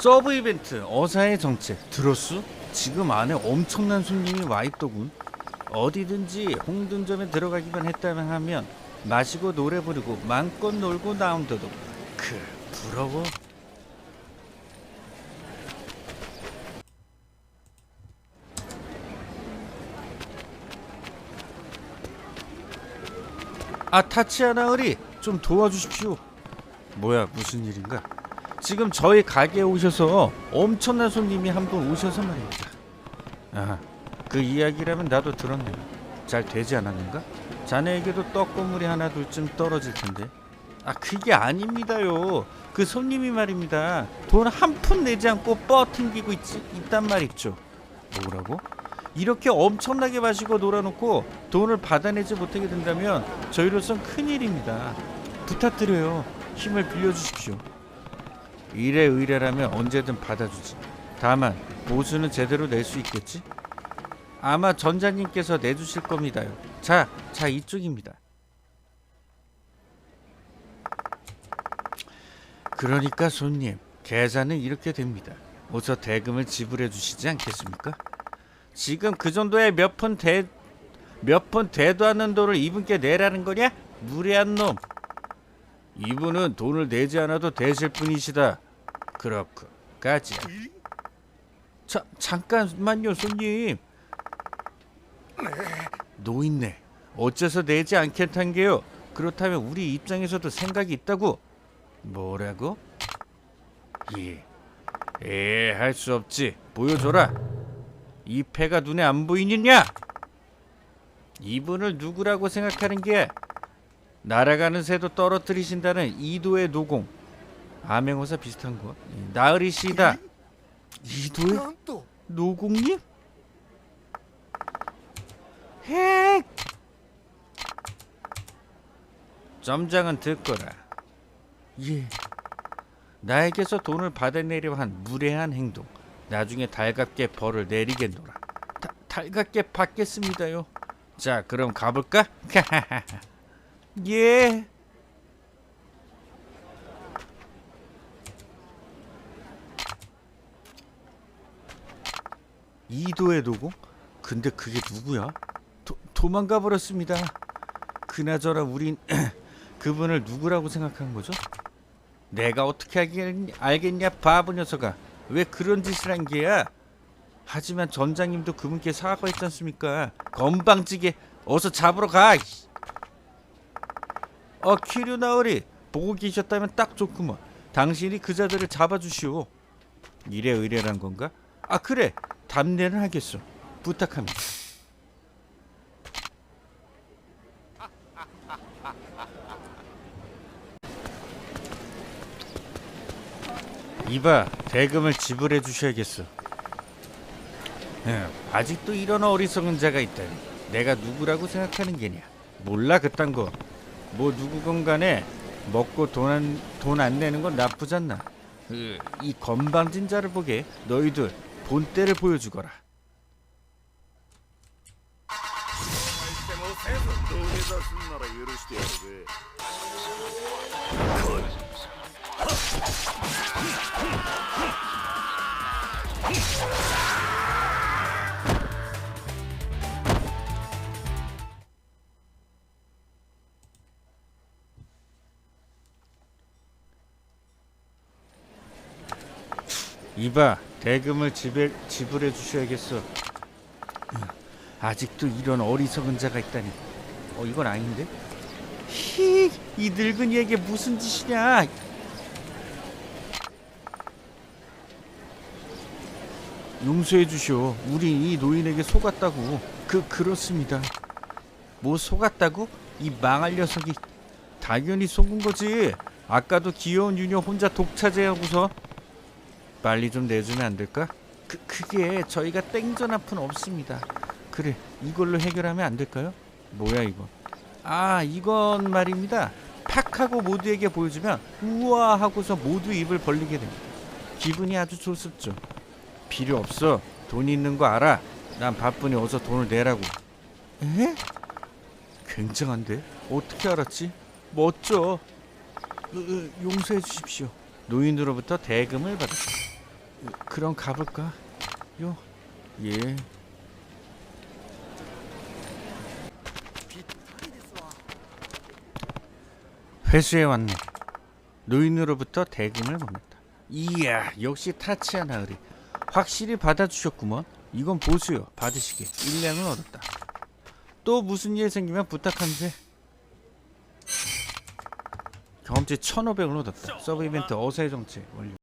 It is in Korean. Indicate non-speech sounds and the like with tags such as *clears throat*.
서브 이벤트 어사의 정책 들었수? 지금 안에 엄청난 손님이 와 있더군. 어디든지 홍등점에 들어가기만 했다면 하면 마시고 노래 부르고 마음껏 놀고 나온다도. 그 부러워. 아 타치아나 어리 좀 도와주십시오. 뭐야 무슨 일인가? 지금 저희 가게에 오셔서 엄청난 손님이 한 분 오셔서 말입니다. 아, 그 이야기라면 나도 들었네. 잘 되지 않았는가? 자네에게도 떡고물이 하나 둘쯤 떨어질 텐데. 아, 그게 아닙니다요. 그 손님이 말입니다. 돈 한 푼 내지 않고 뻗팅기고 있지, 있단 말이죠. 뭐라고? 이렇게 엄청나게 마시고 놀아놓고 돈을 받아내지 못하게 된다면 저희로선 큰일입니다. 부탁드려요. 힘을 빌려주십시오. 일에 의뢰라면 언제든 받아주지. 다만 보수는 제대로 낼 수 있겠지? 아마 전자님께서 내주실 겁니다요. 자, 자 이쪽입니다. 그러니까 손님, 계산은 이렇게 됩니다. 어서 대금을 지불해 주시지 않겠습니까? 지금 그 정도의 몇 푼 대, 몇 푼 대도 않는 돈을 이분께 내라는 거냐? 무례한 놈. 이분은 돈을 내지 않아도 되실 분이시다. 그렇고 까지. 자 잠깐만요 손님. 노인네 어째서 내지 않겠단 게요? 그렇다면 우리 입장에서도 생각이 있다고. 뭐라고? 예. 에, 할수 없지. 보여줘라. 이 패가 눈에 안 보이느냐? 이분을 누구라고 생각하는 게 날아가는 새도 떨어뜨리신다는 이도의 노공. 암행어사 비슷한 것. 예, 나으리 씨다. 이도의 노공님? 헥! 점장은 듣거라. 예. 나에게서 돈을 받아내려 한 무례한 행동. 나중에 달갑게 벌을 내리겠노라. 다, 달갑게 받겠습니다요. 자 그럼 가볼까? *laughs* 예 이도의 노공? 근데 그게 누구야? 도, 도망가 버렸습니다. 그나저나 우린 *clears throat* 그분을 누구라고 생각하는 거죠? 내가 어떻게 알겠냐, 알겠냐 바보 녀석아. 왜 그런 짓을 한 게야? 하지만 전장님도 그분께 사과했지 않습니까? 건방지게 어서 잡으러 가. 어 키류 나으리 보고 계셨다면 딱 좋구먼. 당신이 그 자들을 잡아주시오. 이래 의뢰란 건가? 아 그래 답례는 하겠소. 부탁합니다. 이봐 대금을 지불해 주셔야겠어. 예, 아직도 이런 어리석은 자가 있다니. 내가 누구라고 생각하는 게냐? 몰라 그딴 거. 뭐 누구건 간에 먹고 돈안돈 안 내는 건 나쁘지 않나. 그, 이 건방진 자를 보게 너희들 본때를 보여주거라. 이봐 대금을 지불, 지불해 주셔야겠어. 아직도 이런 어리석은 자가 있다니. 어 이건 아닌데? 히, 이 늙은이에게 무슨 짓이냐? 용서해 주시오. 우린 이 노인에게 속았다고. 그 그렇습니다. 뭐 속았다고? 이 망할 녀석이 당연히 속은 거지. 아까도 귀여운 유녀 혼자 독차지하고서 빨리 좀 내주면 안 될까? 그 그게 저희가 땡전 앞은 없습니다. 그래 이걸로 해결하면 안 될까요? 뭐야 이거? 아 이건 말입니다. 팍 하고 모두에게 보여주면 우와 하고서 모두 입을 벌리게 됩니다. 기분이 아주 좋습죠. 필요 없어. 돈 있는 거 알아. 난 바쁘니 어서 돈을 내라고. 에? 굉장한데? 어떻게 알았지? 멋져. 으, 으, 용서해 주십시오. 노인으로부터 대금을 받았다. 그럼 가볼까? 요. 예. 회수해 왔네. 노인으로부터 대금을 보냈다. 이야, 역시 타치아나 의리. 확실히 받아주셨구먼. 이건 보수요. 받으시게. 일량을 얻었다. 또 무슨 일 생기면 부탁한데. 경험치 1,500을 얻었다. 서브 이벤트 어세 정체 완료.